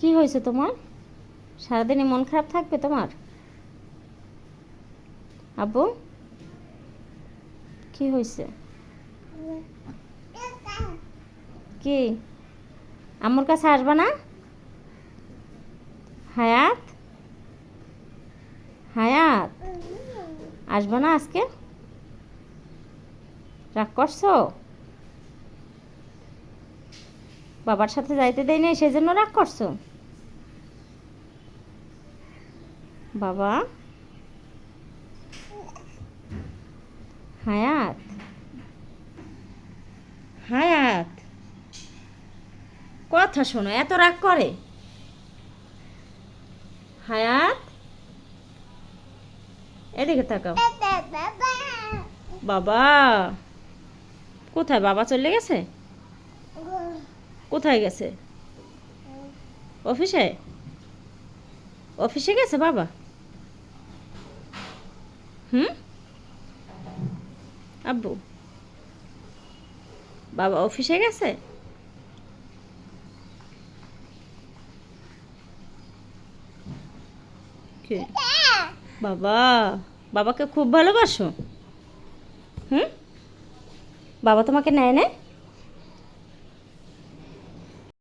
কি হয়েছে তোমার? সারাদিনই মন খারাপ থাকবে তোমার? আব্বু? কি হয়েছে? কি? আমার কাছে আসবা না? হায়াত? হায়াত? আসবা না আজকে? রাগ করছ? বাবার সাথে যাইতে দেয় নাই, সেজন্য রাগ করছ? বাবা। হায়াত। হায়াত। কথা শোনো, এত রাগ করে? হায়াত? এদিকে তাকাও। বাবা। কোথায় বাবা চলে গেছে? কোথায় গেছে? অফিসে? অফিসে গেছে বাবা? হুম? আব্বু? বাবা অফিসে গেছে? বাবা বাবাকে খুব ভালোবাসো। হুম? বাবা তোমাকে নেয় না